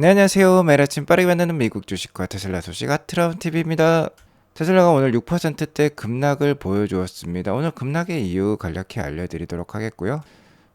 네, 안녕하세요. 매일 아침 빠르게 만드는 미국 주식과 테슬라 소식 아트라운 TV입니다. 테슬라가 오늘 6%대 급락을 보여주었습니다. 오늘 급락의 이유 간략히 알려드리도록 하겠고요.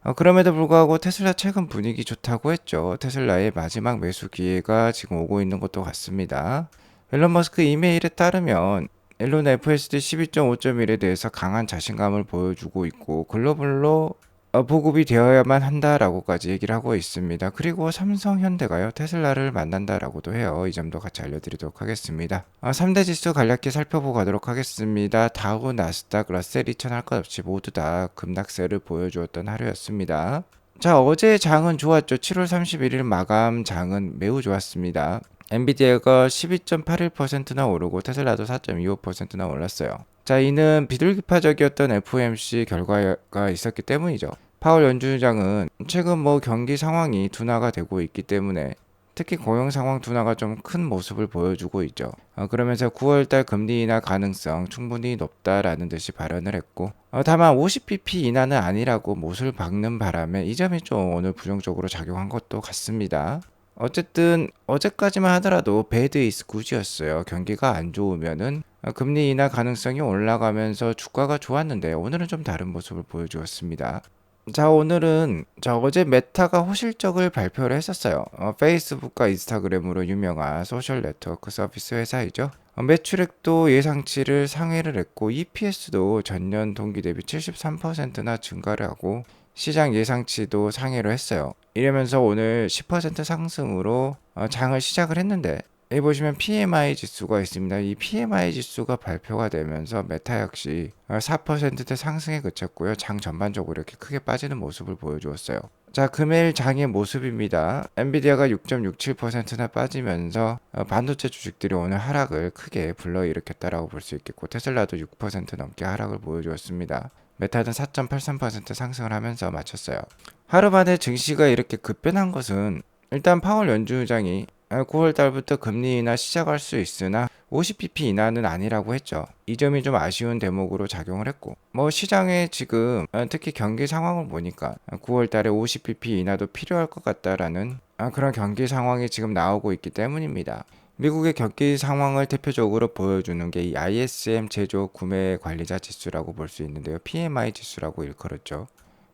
어, 그럼에도 불구하고 테슬라 최근 분위기 좋다고 했죠. 테슬라의 마지막 매수 기회가 지금 오고 있는 것도 같습니다. 일론 머스크 이메일에 따르면 일론 FSD 12.5.1에 대해서 강한 자신감을 보여주고 있고 글로벌로 어, 보급이 되어야만 한다라고까지 얘기를 하고 있습니다. 그리고 삼성, 현대가요 테슬라를 만난다라고도 해요. 이 점도 같이 알려드리도록 하겠습니다. 어, 3대 지수 간략히 살펴보고 가도록 하겠습니다. 다우, 나스닥, 러셀 2000 할 것 없이 모두 다 급락세를 보여주었던 하루였습니다. 자 어제 장은 좋았죠. 7월 31일 마감 장은 매우 좋았습니다. 엔비디아가 12.81%나 오르고 테슬라도 4.25%나 올랐어요. 자, 이는 비둘기파적이었던 FOMC 결과가 있었기 때문이죠. 파월 연준장은 최근 뭐 경기 상황이 둔화가 되고 있기 때문에 특히 고용 상황 둔화가 좀 큰 모습을 보여주고 있죠. 어, 그러면서 9월달 금리 인하 가능성 충분히 높다라는 듯이 발언을 했고, 어, 다만 50bp 인하는 아니라고 못을 박는 바람에 이 점이 좀 오늘 부정적으로 작용한 것도 같습니다. 어쨌든 어제까지만 하더라도 배드 이스 굿이었어요. 경기가 안 좋으면은 금리 인하 가능성이 올라가면서 주가가 좋았는데 오늘은 좀 다른 모습을 보여주었습니다. 자 오늘은 자 어제 메타가 호실적을 발표를 했었어요. 어, 페이스북과 인스타그램으로 유명한 소셜 네트워크 서비스 회사이죠. 어, 매출액도 예상치를 상회를 했고 EPS도 전년 동기 대비 73%나 증가를 하고 시장 예상치도 상회를 했어요. 이러면서 오늘 10% 상승으로 어, 장을 시작을 했는데 여기 보시면 PMI 지수가 있습니다. 이 PMI 지수가 발표가 되면서 메타 역시 4%대 상승에 그쳤고요. 장 전반적으로 이렇게 크게 빠지는 모습을 보여주었어요. 자, 금일 장의 모습입니다. 엔비디아가 6.67%나 빠지면서 어, 반도체 주식들이 오늘 하락을 크게 불러일으켰다라고 볼 수 있겠고 테슬라도 6% 넘게 하락을 보여주었습니다. 메타는 4.83% 상승을 하면서 마쳤어요. 하루 만에 증시가 이렇게 급변한 것은 일단 파월 연준장이 9월 달부터 금리 인하 시작할 수 있으나 50bp 인하는 아니라고 했죠. 이 점이 좀 아쉬운 대목으로 작용을 했고, 뭐 시장에 지금 특히 경기 상황을 보니까 9월 달에 50bp 인하도 필요할 것 같다라는 그런 경기 상황이 지금 나오고 있기 때문입니다. 미국의 경기 상황을 대표적으로 보여주는 게 이 ISM 제조 구매 관리자 지수라고 볼 수 있는데요. PMI 지수라고 일컬었죠.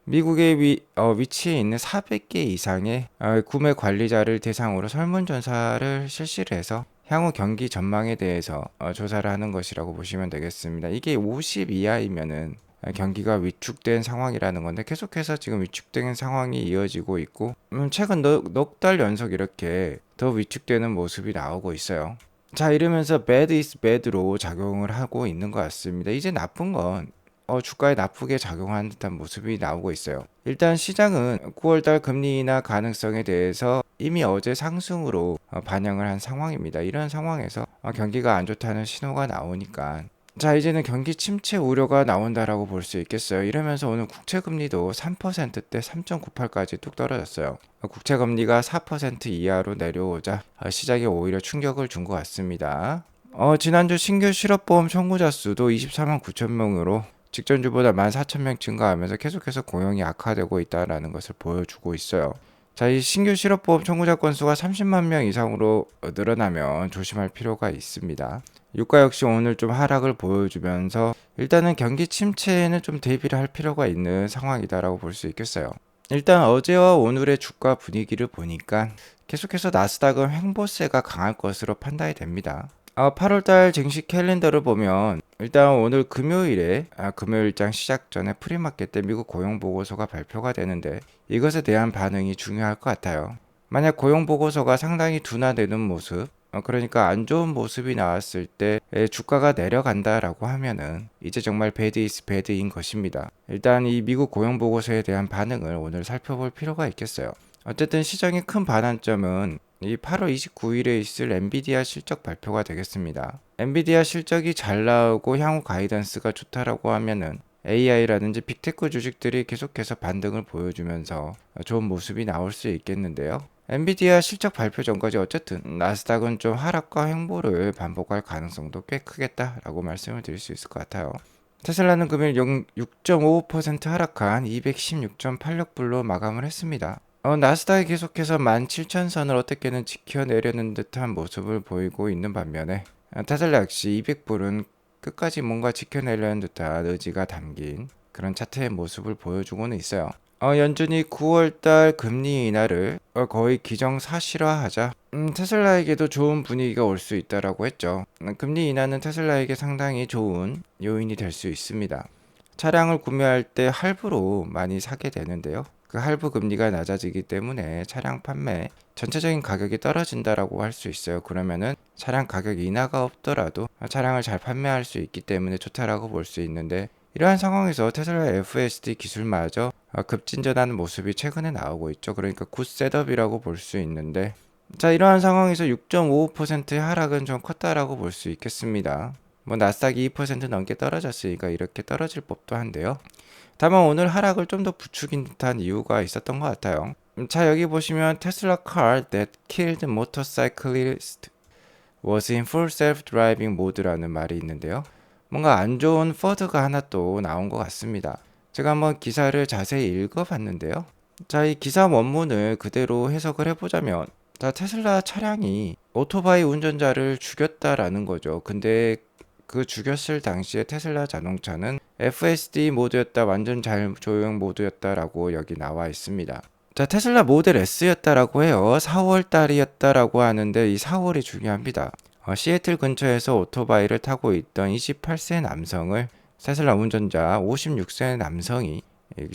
미국의 위, 어, 위치에 있는 400개 이상의 어, 구매 관리자를 대상으로 설문조사를 실시를 해서 향후 경기 전망에 대해서 어, 조사를 하는 것이라고 보시면 되겠습니다. 이게 50 이하이면은 경기가 위축된 상황이라는 건데 계속해서 지금 위축된 상황이 이어지고 있고 음, 최근 넉달 연속 이렇게 더 위축되는 모습이 나오고 있어요. 자 이러면서 bad is bad로 작용을 하고 있는 것 같습니다. 이제 나쁜 건 어, 주가에 나쁘게 작용하는 듯한 모습이 나오고 있어요. 일단 시장은 9월달 금리 인하 가능성에 대해서 이미 어제 상승으로 어, 반영을 한 상황입니다. 이런 상황에서 어, 경기가 안 좋다는 신호가 나오니까 자 이제는 경기 침체 우려가 나온다라고 볼 수 있겠어요. 이러면서 오늘 국채 금리도 3%대 3.98까지 뚝 떨어졌어요. 국채 금리가 4% 이하로 내려오자 시장에 오히려 충격을 준 것 같습니다. 어, 지난주 신규 실업보험 청구자 수도 24만 9천 명으로 직전주보다 14,000명 증가하면서 계속해서 고용이 악화되고 있다는 것을 보여주고 있어요. 자, 이 신규 실업보험 청구자 건수가 30만 명 이상으로 늘어나면 조심할 필요가 있습니다. 유가 역시 오늘 좀 하락을 보여주면서 일단은 경기 침체에는 좀 대비를 할 필요가 있는 상황이다라고 볼 수 있겠어요. 일단 어제와 오늘의 주가 분위기를 보니까 계속해서 나스닥은 횡보세가 강할 것으로 판단이 됩니다. 아, 8월달 증시 캘린더를 보면 일단 오늘 금요일에 아, 금요일장 시작 전에 프리마켓 때 미국 고용 보고서가 발표가 되는데 이것에 대한 반응이 중요할 것 같아요. 만약 고용 보고서가 상당히 둔화되는 모습, 어, 그러니까 안 좋은 모습이 나왔을 때 주가가 내려간다라고 하면은 이제 정말 배드 이스 배드인 것입니다. 일단 이 미국 고용 보고서에 대한 반응을 오늘 살펴볼 필요가 있겠어요. 어쨌든 시장의 큰 반환점은 이 8월 29일에 있을 엔비디아 실적 발표가 되겠습니다. 엔비디아 실적이 잘 나오고 향후 가이던스가 좋다라고 하면은 AI라든지 빅테크 주식들이 계속해서 반등을 보여주면서 좋은 모습이 나올 수 있겠는데요. 엔비디아 실적 발표 전까지 어쨌든 나스닥은 좀 하락과 횡보를 반복할 가능성도 꽤 크겠다라고 말씀을 드릴 수 있을 것 같아요. 테슬라는 금일 6.55% 하락한 216.86불로 마감을 했습니다. 어, 나스닥이 계속해서 17,000선을 어떻게는 지켜내려는 듯한 모습을 보이고 있는 반면에 어, 테슬라 역시 200불은 끝까지 뭔가 지켜내려는 듯한 의지가 담긴 그런 차트의 모습을 보여주고는 있어요. 어, 연준이 9월달 금리 인하를 어, 거의 기정사실화하자 음, 테슬라에게도 좋은 분위기가 올 수 있다라고 했죠. 음, 금리 인하는 테슬라에게 상당히 좋은 요인이 될 수 있습니다. 차량을 구매할 때 할부로 많이 사게 되는데요. 그 할부 금리가 낮아지기 때문에 차량 판매 전체적인 가격이 떨어진다라고 할 수 있어요. 그러면은 차량 가격 인하가 없더라도 차량을 잘 판매할 수 있기 때문에 좋다라고 볼 수 있는데 이러한 상황에서 테슬라 FSD 기술마저 급진전하는 모습이 최근에 나오고 있죠. 그러니까 굿 셋업이라고 볼 수 있는데 자 이러한 상황에서 6.55%의 하락은 좀 컸다라고 볼 수 있겠습니다. 뭐 나스닥이 2% 넘게 떨어졌으니까 이렇게 떨어질 법도 한데요. 다만 오늘 하락을 좀 더 부추긴 듯한 이유가 있었던 것 같아요. 음, 자 여기 보시면 테슬라 car that killed motorcyclist was in full self-driving mode라는 말이 있는데요. 뭔가 안 좋은 퍼드가 하나 또 나온 것 같습니다. 제가 한번 기사를 자세히 읽어봤는데요. 자, 이 기사 원문을 그대로 해석을 해보자면, 자, 테슬라 차량이 오토바이 운전자를 죽였다라는 거죠. 근데 그 죽였을 당시에 테슬라 자동차는 FSD 모드였다, 완전 자율조용 모드였다라고 여기 나와 있습니다. 자, 테슬라 모델 S였다라고 해요. 4월 달이었다라고 하는데 이 4월이 중요합니다. 어, 시애틀 근처에서 오토바이를 타고 있던 28세 남성을 테슬라 운전자 56세 남성이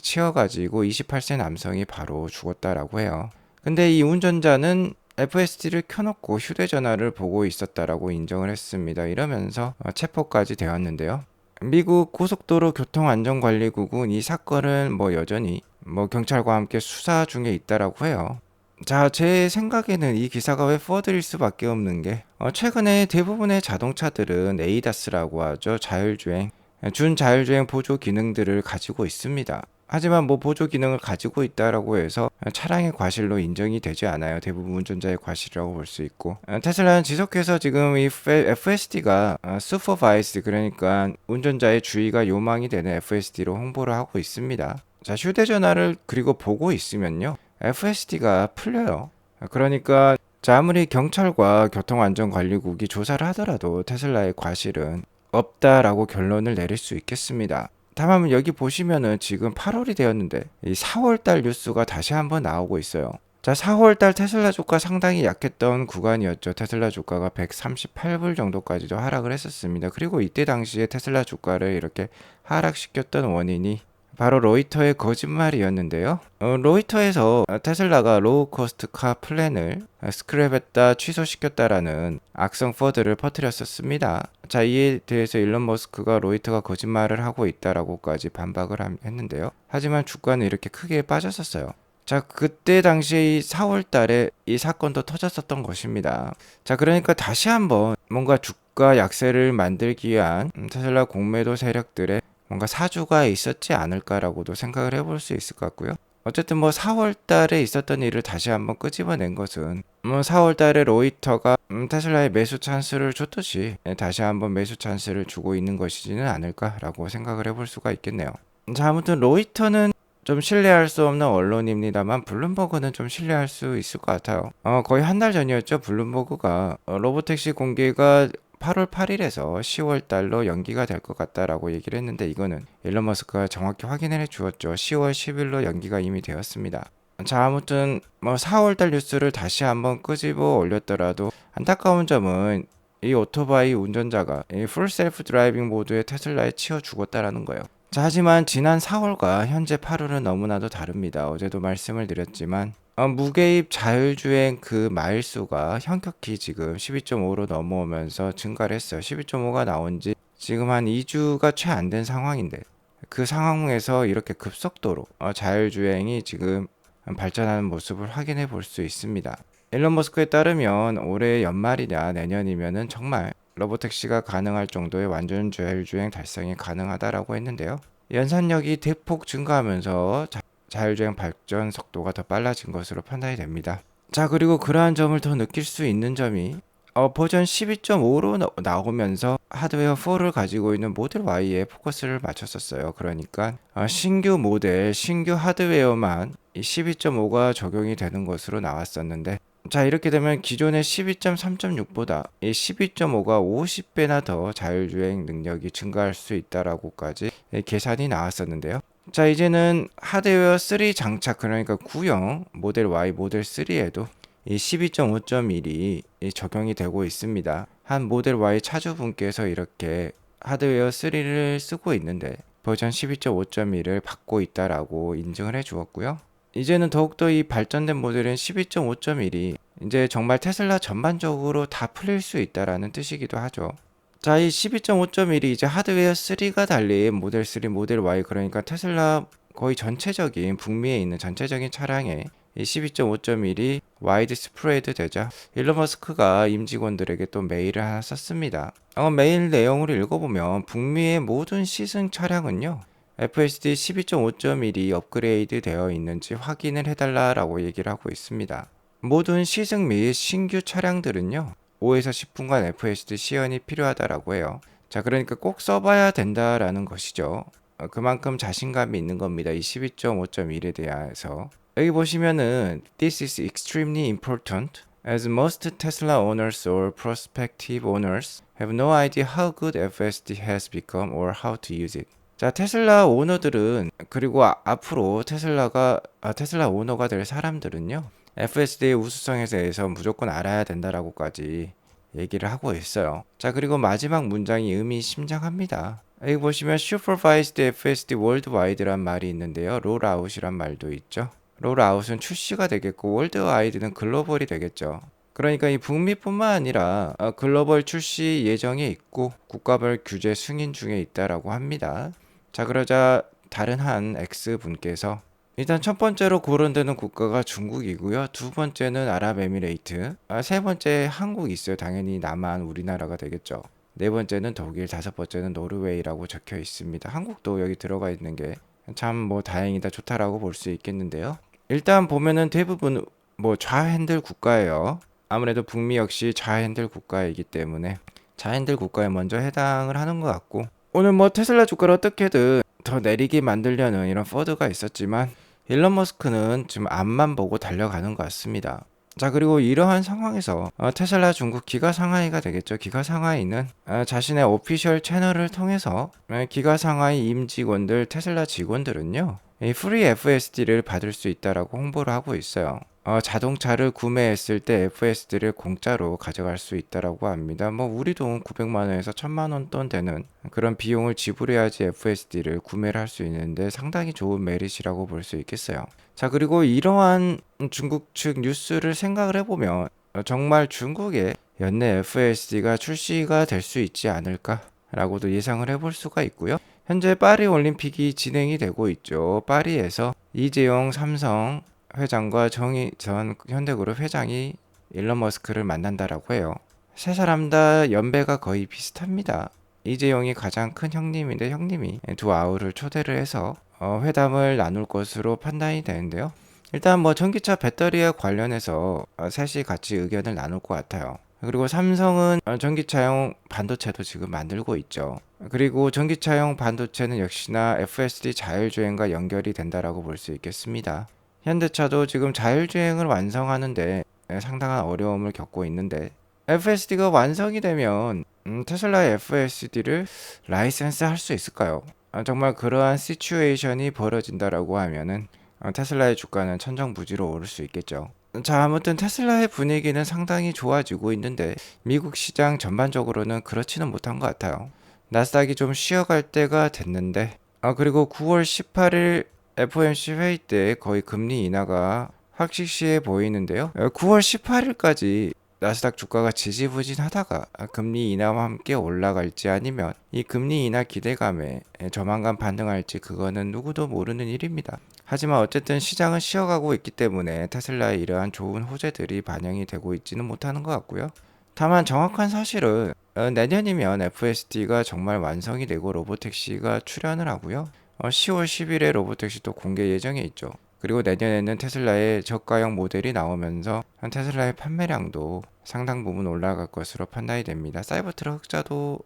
치여가지고 28세 남성이 바로 죽었다라고 해요. 근데 이 운전자는 FSD를 켜놓고 휴대전화를 보고 있었다라고 인정을 했습니다. 이러면서 어, 체포까지 되었는데요. 미국 고속도로 교통안전관리국은 이 사건을 뭐 여전히 뭐 경찰과 함께 수사 중에 있다라고 해요. 자, 제 생각에는 이 기사가 왜 퍼드릴 수밖에 없는 게 어, 최근에 대부분의 자동차들은 에이다스라고 하죠. 자율주행, 준자율주행 보조 기능들을 가지고 있습니다. 하지만 뭐 보조 기능을 가지고 있다라고 해서 차량의 과실로 인정이 되지 않아요. 대부분 운전자의 과실이라고 볼 수 있고 어, 테슬라는 지속해서 지금 이 FSD가 슈퍼바이스 그러니까 운전자의 주의가 요망이 되는 FSD로 홍보를 하고 있습니다. 자 휴대전화를 그리고 보고 있으면요 FSD가 풀려요. 그러니까 아무리 경찰과 교통안전관리국이 조사를 하더라도 테슬라의 과실은 없다라고 결론을 내릴 수 있겠습니다. 다만 여기 보시면은 지금 8월이 되었는데 이 4월달 뉴스가 다시 한번 나오고 있어요. 자, 4월달 테슬라 주가 상당히 약했던 구간이었죠. 테슬라 주가가 138불 정도까지도 하락을 했었습니다. 그리고 이때 당시에 테슬라 주가를 이렇게 하락시켰던 원인이 바로 로이터의 거짓말이었는데요. 어, 로이터에서 테슬라가 로우 코스트 카 플랜을 스크랩했다 취소시켰다라는 악성 퍼드를 퍼뜨렸었습니다. 자 이에 대해서 일론 머스크가 로이터가 거짓말을 하고 있다라고까지 반박을 했는데요. 하지만 주가는 이렇게 크게 빠졌었어요. 자, 그때 당시에 4월 달에 이 사건도 터졌었던 것입니다. 자, 그러니까 다시 한번 뭔가 주가 약세를 만들기 위한 테슬라 공매도 세력들의 뭔가 사주가 있었지 않을까라고도 생각을 해볼 수 있을 것 같고요. 어쨌든 뭐 4월 달에 있었던 일을 다시 한번 끄집어낸 것은 뭐 4월 달에 로이터가 음, 테슬라에 매수 찬스를 줬듯이 다시 한번 매수 찬스를 주고 있는 것이지는 않을까라고 생각을 해볼 수가 있겠네요. 자, 아무튼 로이터는 좀 신뢰할 수 없는 언론입니다만 블룸버그는 좀 신뢰할 수 있을 것 같아요. 어, 거의 한 달 전이었죠. 블룸버그가 어, 로보택시 공개가 8월 8일에서 10월 달로 연기가 될 것 같다라고 얘기를 했는데 이거는 일론 머스크가 정확히 확인해 주었죠. 10월 10일로 연기가 이미 되었습니다. 자 아무튼 뭐 4월 달 뉴스를 다시 한번 끄집어 올렸더라도 안타까운 점은 이 오토바이 운전자가 이 풀 셀프 드라이빙 모드의 테슬라에 치여 죽었다라는 거예요. 자, 하지만 지난 4월과 현재 8월은 너무나도 다릅니다. 어제도 말씀을 드렸지만 어, 무개입 자율주행 그 마일수가 현격히 지금 12.5로 넘어오면서 증가를 했어요. 12.5가 나온 지 지금 한 2주가 채 안 된 상황인데 그 상황에서 이렇게 급속도로 어, 자율주행이 지금 발전하는 모습을 확인해 볼 수 있습니다. 일론 머스크에 따르면 올해 연말이냐 내년이면은 정말 로보택시가 가능할 정도의 완전 자율주행 달성이 가능하다라고 했는데요. 연산력이 대폭 증가하면서 자율주행 발전 속도가 더 빨라진 것으로 판단이 됩니다. 자, 그리고 그러한 점을 더 느낄 수 있는 점이 어, 버전 12.5로 나, 오면서 하드웨어 4를 가지고 있는 모델 Y에 포커스를 맞췄었어요. 그러니까 어, 신규 모델, 신규 하드웨어만 이 12.5가 적용이 되는 것으로 나왔었는데 자 이렇게 되면 기존의 12.3.6보다 이 12.5가 50배나 더 자율주행 능력이 증가할 수 있다라고까지 계산이 나왔었는데요. 자 이제는 하드웨어 3 장착 그러니까 구형 모델 Y 모델 3에도 이 12.5.1이 적용이 되고 있습니다. 한 모델 Y 차주분께서 이렇게 하드웨어 3를 쓰고 있는데 버전 12.5.1을 받고 있다라고 인증을 해 주었고요. 이제는 더욱더 이 발전된 모델은 12.5.1이 이제 정말 테슬라 전반적으로 다 풀릴 수 있다라는 뜻이기도 하죠. 자, 이 12.5.1이 이제 하드웨어 3가 달린 모델 3, 모델 Y 그러니까 테슬라 거의 전체적인 북미에 있는 전체적인 차량에 이 12.5.1이 와이드 스프레드 되자 일론 머스크가 임직원들에게 또 메일을 하나 썼습니다. 어, 메일 내용을 읽어보면 북미의 모든 시승 차량은요. FSD 12.5.1이 업그레이드 되어 있는지 확인을 해달라라고 얘기를 하고 있습니다. 모든 시승 및 신규 차량들은요. 5에서 10분간 FSD 시연이 필요하다라고 해요. 자, 그러니까 꼭 써봐야 된다라는 것이죠. 어, 그만큼 자신감이 있는 겁니다. 이 12.5.1에 대해서. 여기 보시면은 This is extremely important as most Tesla owners or prospective owners have no idea how good FSD has become or how to use it. 자, 테슬라 오너들은 그리고 아, 앞으로 테슬라가 아, 테슬라 오너가 될 사람들은요. FSD의 우수성에 대해서 무조건 알아야 된다라고까지 얘기를 하고 있어요. 자, 그리고 마지막 문장이 의미심장합니다. 여기 보시면 Supervised FSD Worldwide란 말이 있는데요. 롤아웃이란 말도 있죠. 롤아웃은 출시가 되겠고 월드와이드는 글로벌이 되겠죠. 그러니까 이 북미뿐만 아니라 아, 글로벌 출시 예정에 있고 국가별 규제 승인 중에 있다라고 합니다. 자 그러자 다른 한 X 분께서 일단 첫 번째로 고른되는 국가가 중국이고요. 두 번째는 아랍에미레이트. 아, 세 번째 한국 있어요. 당연히 남한 우리나라가 되겠죠. 네 번째는 독일, 다섯 번째는 노르웨이라고 적혀 있습니다. 한국도 여기 들어가 있는 게 참 뭐 다행이다 좋다라고 볼 수 있겠는데요. 일단 보면은 대부분 뭐 좌핸들 국가예요. 아무래도 북미 역시 좌핸들 국가이기 때문에 좌핸들 국가에 먼저 해당을 하는 것 같고 오늘 뭐 테슬라 주가를 어떻게든 더 내리게 만들려는 이런 포드가 있었지만 일론 머스크는 지금 앞만 보고 달려가는 것 같습니다. 자 그리고 이러한 상황에서 어, 테슬라 중국 기가 상하이가 되겠죠. 기가 상하이는 어, 자신의 오피셜 채널을 통해서 어, 기가 상하이 임직원들 테슬라 직원들은요 이 프리 FSD를 받을 수 있다라고 홍보를 하고 있어요. 어, 자동차를 구매했을 때 FSD를 공짜로 가져갈 수 있다라고 합니다. 뭐 우리 돈 900만 원에서 1000만 원 돈 되는 그런 비용을 지불해야지 FSD를 구매를 할 수 있는데 상당히 좋은 메리트라고 볼 수 있겠어요. 자 그리고 이러한 중국 측 뉴스를 생각을 해보면 어, 정말 중국에 연내 FSD가 출시가 될 수 있지 않을까라고도 예상을 해볼 수가 있고요. 현재 파리 올림픽이 진행이 되고 있죠. 파리에서 이재용 삼성 회장과 정의 전 현대그룹 회장이 일론 머스크를 만난다라고 해요. 세 사람 다 연배가 거의 비슷합니다. 이재용이 가장 큰 형님인데 형님이 두 아우를 초대를 해서 어, 회담을 나눌 것으로 판단이 되는데요. 일단 뭐 전기차 배터리에 관련해서 어, 셋이 같이 의견을 나눌 것 같아요. 그리고 삼성은 어, 전기차용 반도체도 지금 만들고 있죠. 그리고 전기차용 반도체는 역시나 FSD 자율주행과 연결이 된다라고 볼 수 있겠습니다. 현대차도 지금 자율주행을 완성하는데 상당한 어려움을 겪고 있는데 FSD가 완성이 되면 음, 테슬라의 FSD를 라이센스 할 수 있을까요? 아, 정말 그러한 시츄에이션이 벌어진다라고 하면은 어, 테슬라의 주가는 천정부지로 오를 수 있겠죠. 자, 아무튼 테슬라의 분위기는 상당히 좋아지고 있는데 미국 시장 전반적으로는 그렇지는 못한 것 같아요. 나스닥이 좀 쉬어갈 때가 됐는데 아, 그리고 9월 18일 FOMC 회의 때 거의 금리 인하가 확실시해 보이는데요. 9월 18일까지 나스닥 주가가 지지부진하다가 금리 인하와 함께 올라갈지 아니면 이 금리 인하 기대감에 조만간 반등할지 그거는 누구도 모르는 일입니다. 하지만 어쨌든 시장은 쉬어가고 있기 때문에 테슬라의 이러한 좋은 호재들이 반영이 되고 있지는 못하는 것 같고요. 다만 정확한 사실은 어, 내년이면 FSD가 정말 완성이 되고 로보택시가 출현을 하고요. 10월 어, 10일에 로보택시 또 공개 예정에 있죠. 그리고 내년에는 테슬라의 저가형 모델이 나오면서 테슬라의 판매량도 상당 부분 올라갈 것으로 판단이 됩니다. 사이버트럭 흑자도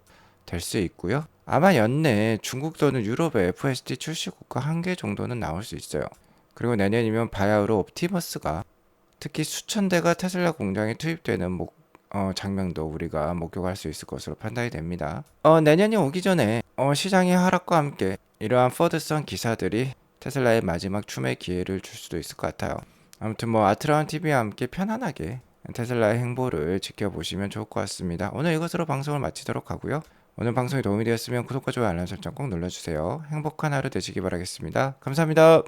될 수 있고요. 아마 연내 중국 또는 유럽의 FSD 출시 국가 한 개 정도는 나올 수 있어요. 그리고 내년이면 바야흐로 옵티머스가 특히 수천 대가 테슬라 공장에 투입되는 목, 어, 장면도 우리가 목격할 수 있을 것으로 판단이 됩니다. 어, 내년이 오기 전에 어, 시장의 하락과 함께 이러한 퍼드성 기사들이 테슬라의 마지막 춤의 기회를 줄 수도 있을 것 같아요. 아무튼 뭐 아트라운 TV와 함께 편안하게 테슬라의 행보를 지켜보시면 좋을 것 같습니다. 오늘 이것으로 방송을 마치도록 하고요. 오늘 방송이 도움이 되었으면 구독과 좋아요 알람 설정 꼭 눌러주세요. 행복한 하루 되시기 바라겠습니다. 감사합니다.